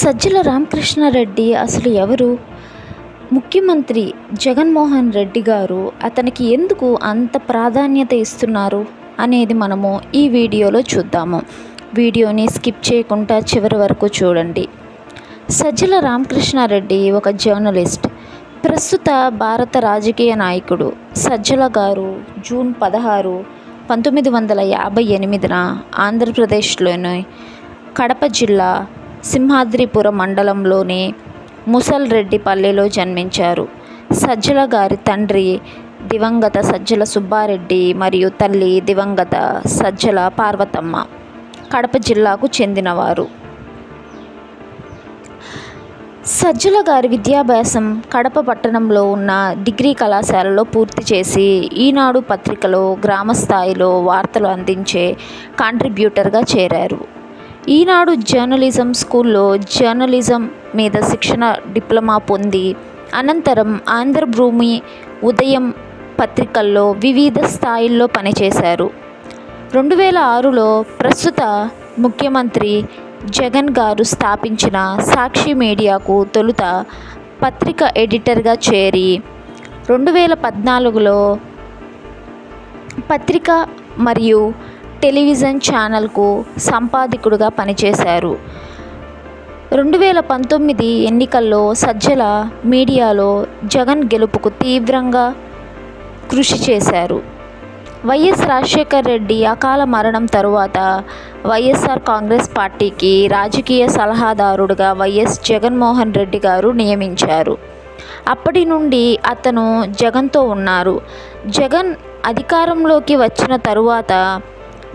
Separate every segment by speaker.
Speaker 1: సజ్జల రామకృష్ణారెడ్డి అసలు ఎవరు? ముఖ్యమంత్రి జగన్మోహన్ రెడ్డి గారు అతనికి ఎందుకు అంత ప్రాధాన్యత ఇస్తున్నారు అనేది మనము ఈ వీడియోలో చూద్దాము. వీడియోని స్కిప్ చేయకుండా చివరి వరకు చూడండి. సజ్జల రామకృష్ణారెడ్డి ఒక జర్నలిస్ట్ ప్రస్తుత భారత రాజకీయ నాయకుడు. సజ్జల గారు జూన్ పదహారు పంతొమ్మిది వందల యాభై ఎనిమిదిన ఆంధ్రప్రదేశ్లోని కడప జిల్లా సింహాద్రిపురం మండలంలోని ముసల్రెడ్డిపల్లెలో జన్మించారు. సజ్జల గారి తండ్రి దివంగత సజ్జల సుబ్బారెడ్డి మరియు తల్లి దివంగత సజ్జల పార్వతమ్మ కడప జిల్లాకు చెందినవారు. సజ్జల గారి విద్యాభ్యాసం కడప పట్టణంలో ఉన్న డిగ్రీ కళాశాలలో పూర్తి చేసి ఈనాడు పత్రికలో గ్రామ స్థాయిలో వార్తలు అందించే కాంట్రిబ్యూటర్గా చేరారు. ఈనాడు జర్నలిజం స్కూల్లో జర్నలిజం మీద శిక్షణ డిప్లొమా పొంది అనంతరం ఆంధ్రభూమి ఉదయం పత్రికల్లో వివిధ స్థాయిల్లో పనిచేశారు. రెండు వేల ఆరులో ప్రస్తుత ముఖ్యమంత్రి జగన్ గారు స్థాపించిన సాక్షి మీడియాకు తొలుత పత్రిక ఎడిటర్గా చేరి రెండు వేల పద్నాలుగులో పత్రిక మరియు టెలివిజన్ ఛానల్కు సంపాదకుడుగా పనిచేశారు. రెండు వేల పంతొమ్మిది ఎన్నికల్లో సజ్జల మీడియాలో జగన్ గెలుపుకు తీవ్రంగా కృషి చేశారు. వైఎస్ రాజశేఖర్ రెడ్డి అకాల మరణం తరువాత వైఎస్ఆర్ కాంగ్రెస్ పార్టీకి రాజకీయ సలహాదారుడుగా వైఎస్ జగన్మోహన్ రెడ్డి గారు నియమించారు. అప్పటి నుండి అతను జగన్తో ఉన్నారు. జగన్ అధికారంలోకి వచ్చిన తరువాత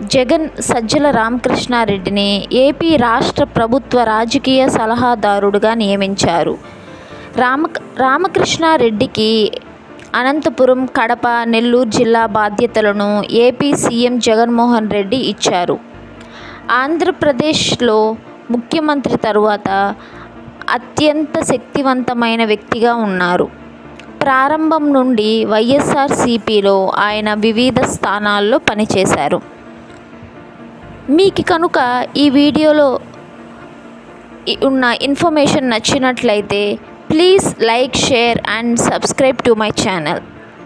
Speaker 1: జగన్ సజ్జల రామకృష్ణారెడ్డిని ఏపీ రాష్ట్ర ప్రభుత్వ రాజకీయ సలహాదారుడుగా నియమించారు. రామ రామకృష్ణారెడ్డికి అనంతపురం కడప నెల్లూరు జిల్లా బాధ్యతలను ఏపీ సీఎం జగన్మోహన్ రెడ్డి ఇచ్చారు. ఆంధ్రప్రదేశ్లో ముఖ్యమంత్రి తరువాత అత్యంత శక్తివంతమైన వ్యక్తిగా ఉన్నారు. ప్రారంభం నుండి వైఎస్ఆర్సీపీలో ఆయన వివిధ స్థానాల్లో పనిచేశారు. మీకు కనుక ఈ వీడియోలో ఉన్న ఇన్ఫర్మేషన్ నచ్చినట్లయితే please like share and subscribe to my channel.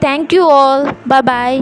Speaker 1: Thank you all. Bye bye.